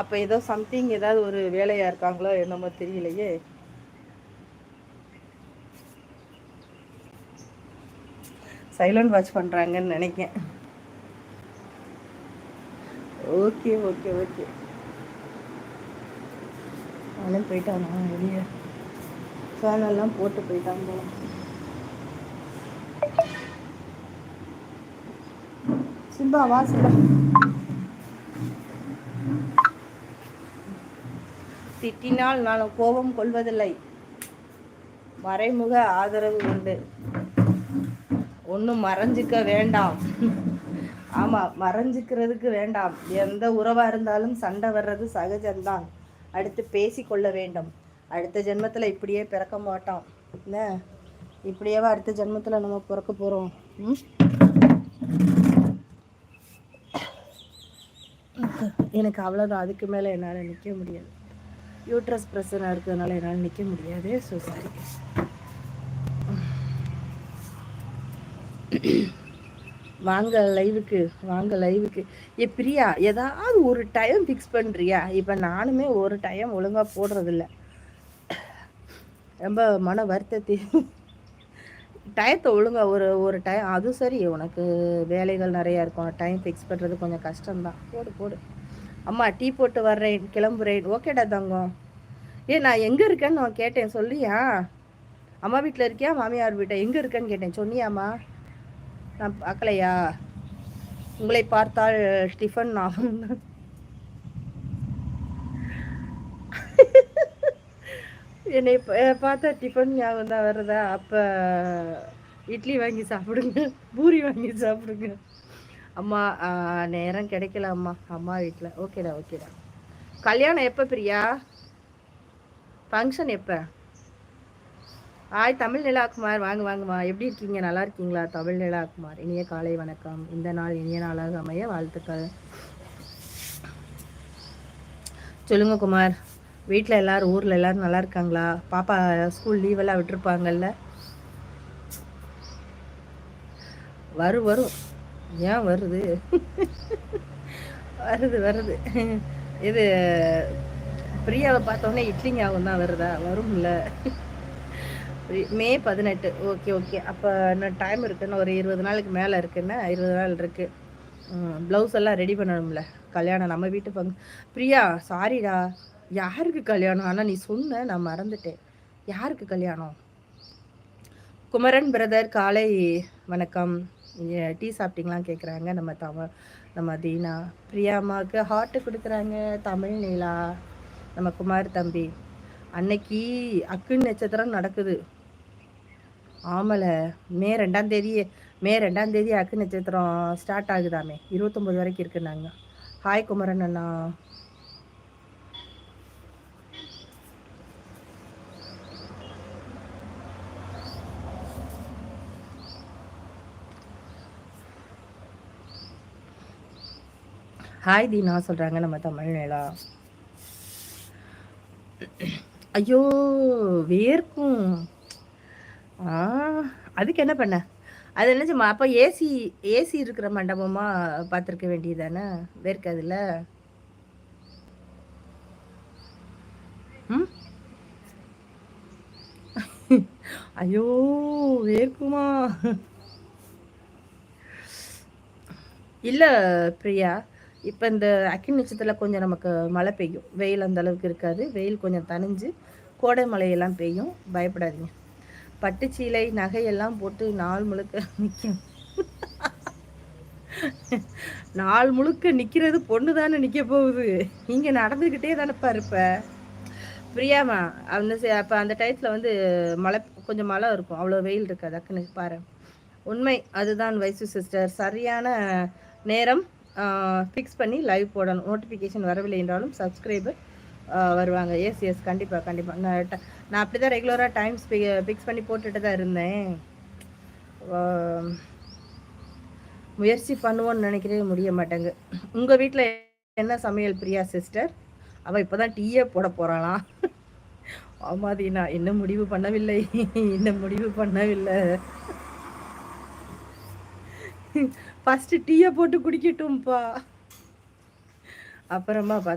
அப்போ ஏதோ சம்திங் ஏதாவது ஒரு வேலையாக இருக்காங்களோ என்னமோ தெரியலையே. சைலண்ட் வாட்ச் பண்ணுறாங்கன்னு நினைக்கேன். ஓகே ஓகே ஓகே அவனும் போயிட்டானா? வெளியே. ஃபேனெல்லாம் போட்டு போயிட்டான் போல. சிம்பா வா சிம்பா. திட்டினால் நான் கோபம் கொள்வதில்லை. மறைமுக ஆதரவு உண்டு. ஒன்றும் மறைஞ்சிக்க வேண்டாம். ஆமாம் மறைஞ்சிக்கிறதுக்கு வேண்டாம். எந்த உறவாக இருந்தாலும் சண்டை வர்றது சகஜம்தான். அடுத்து பேசிக்கொள்ள வேண்டும். அடுத்த ஜென்மத்தில் இப்படியே பிறக்க மாட்டோம். என்ன? இப்படியேவா அடுத்த ஜென்மத்தில் நம்ம பிறக்க போகிறோம் எனக்கு அவ்வளோதான் அதுக்கு மேலே என்னால் நிற்க முடியாது யூட்ரஸ் பிரச்சனை இருக்கிறதுனால என்னால் நிற்க முடியாது. ஸோ சாரி வாங்க லைவுக்கு வாங்க லைவுக்கு ஏ பிரியா ஏதாவது ஒரு டைம் ஃபிக்ஸ் பண்ணுறியா இப்போ நானுமே ஒரு டைம் ஒழுங்காக போடுறதில்ல. ரொம்ப மன வருத்தத்தை. டயத்தை ஒழுங்காக ஒரு ஒரு டைம் அதுவும் சரி உனக்கு வேலைகள் நிறையா இருக்கும். டைம் ஃபிக்ஸ் பண்ணுறது கொஞ்சம் கஷ்டம்தான். போடு போடு. அம்மா டீ போட்டு வர்றேன் கிளம்புறேன். ஓகேடா தங்கம். ஏ நான் எங்கே இருக்கேன்னு நான் கேட்டேன் சொல்லியா? அம்மா வீட்டில் இருக்கியா? மாமியார் வீட்டை? எங்கே இருக்கேன்னு கேட்டேன் சொன்னியாம்மா? நான் பார்க்கலையா? உங்களை பார்த்தால் ஸ்டிஃபன் நான் என்னை பார்த்தா டிஃபன் ஞாபகம் தான் வருதா? அப்போ இட்லி வாங்கி சாப்பிடுங்க பூரி வாங்கி சாப்பிடுங்க. அம்மா நேரம் கிடைக்கல அம்மா அம்மா வீட்டில் ஓகேடா ஓகேடா. கல்யாணம் எப்போ பிரியா? ஃபங்க்ஷன் எப்போ? ஆய் தமிழ் நிலாக்குமார். வாங்க வாங்கம்மா எப்படி இருக்கீங்க? நல்லா இருக்கீங்களா? தமிழ் நிலாக்குமார். இனிய காலை வணக்கம். இந்த நாள் இனிய நாளாக அமைய வாழ்த்துக்கள். சொல்லுங்க குமார். வீட்டில் எல்லாரும் ஊரில் எல்லாரும் நல்லா இருக்காங்களா? பாப்பா ஸ்கூல் லீவெல்லாம் விட்டுருப்பாங்கல்ல? வரும் வரும். ஏன் வருது? வருது வருது. இது பிரியாவை பார்த்தோன்னே இட்லி ஞாபகம் தான் வருதா? வரும்ல. மே பதினெட்டு. Okay okay. அப்போ இன்னும் டைம் இருக்குன்னு ஒரு இருபது நாளுக்கு மேலே இருக்குன்னா இருபது நாள் இருக்குது ப்ளவுஸ் எல்லாம் ரெடி பண்ணணும்ல. கல்யாணம். நம்ம வீட்டு பங்கு பிரியா சாரிடா. யாருக்கு கல்யாணம்? ஆனால் நீ சொன்ன நான் மறந்துட்டேன். யாருக்கு கல்யாணம்? குமரன் பிரதர் காலை வணக்கம். டீ சாப்பிட்டீங்களான்னு கேட்குறாங்க நம்ம தமிழ் நம்ம தீனா. பிரியா அம்மாவுக்கு ஹார்ட்டு கொடுக்குறாங்க தமிழ் நீலா நம்ம குமார் தம்பி. அன்னைக்கு அக்கு நட்சத்திரம் நடக்குது. ஆமலை மே ரெண்டாம் தேதி மே ரெண்டாம் தேதி அக்கு நட்சத்திரம் ஸ்டார்ட் ஆகுதாமே. இருபத்தொம்பது வரைக்கும் இருக்குன்னாங்க. ஹாய் குமரன் அண்ணா. ஹாய் தீனா சொல்கிறாங்க நம்ம தமிழ் நிலா ஐயோ வேர்க்கும். அதுக்கு என்ன பண்ண? அது என்னச்சுமா அப்போ ஏசி ஏசி இருக்கிற மண்டபமாக பார்த்துருக்க வேண்டியது தானே வேர்க்காதுல்ல ம்? ஐயோ வேர்க்குமா? இல்லை பிரியா. இப்போ இந்த அக்கி நட்சத்திரத்தில் கொஞ்சம் நமக்கு மழை பெய்யும். வெயில் அந்த அளவுக்கு இருக்காது. வெயில் கொஞ்சம் தனிஞ்சு கோடை மழையெல்லாம் பெய்யும். பயப்படாதீங்க. பட்டுச்சீலை நகையெல்லாம் போட்டு நாள் முழுக்க நிற்கும் நாள் முழுக்க நிற்கிறது பொண்ணு தானே நிற்க போகுது. இங்கே நடந்துக்கிட்டே தானேப்பா இருப்ப. பிரியாமா அந்த அப்போ அந்த டயத்தில் வந்து மழை கொஞ்சம் மழை இருக்கும். அவ்வளோ வெயில் இருக்காது. அக்குன்னு பாரு. உண்மை. அதுதான் வயசு சிஸ்டர். சரியான நேரம். ஃபிக்ஸ் பண்ணி லைவ் போடணும். நோட்டிஃபிகேஷன் வரவில்லை என்றாலும் சப்ஸ்கிரைபர் வருவாங்க. எஸ் எஸ் கண்டிப்பாக கண்டிப்பாக நான் நான் அப்படி தான் ரெகுலராக டைம் ஃபிக்ஸ் பண்ணி போட்டுட்டு தான் இருந்தேன். முயற்சி பண்ணுவோன்னு நினைக்கிறே முடிய மாட்டேங்கு உங்கள் வீட்டில் என்ன சமையல் பிரியா சிஸ்டர் அவள் இப்போ தான் டீயே போட போகிறாளாம் ஆமாதி நான் இன்னும் முடிவு பண்ணவில்லை. இன்னும் முடிவு பண்ணவில்லை. ஃபஸ்ட்டு டீயை போட்டு குடிக்கட்டும்ப்பா அப்புறமா பார்த்து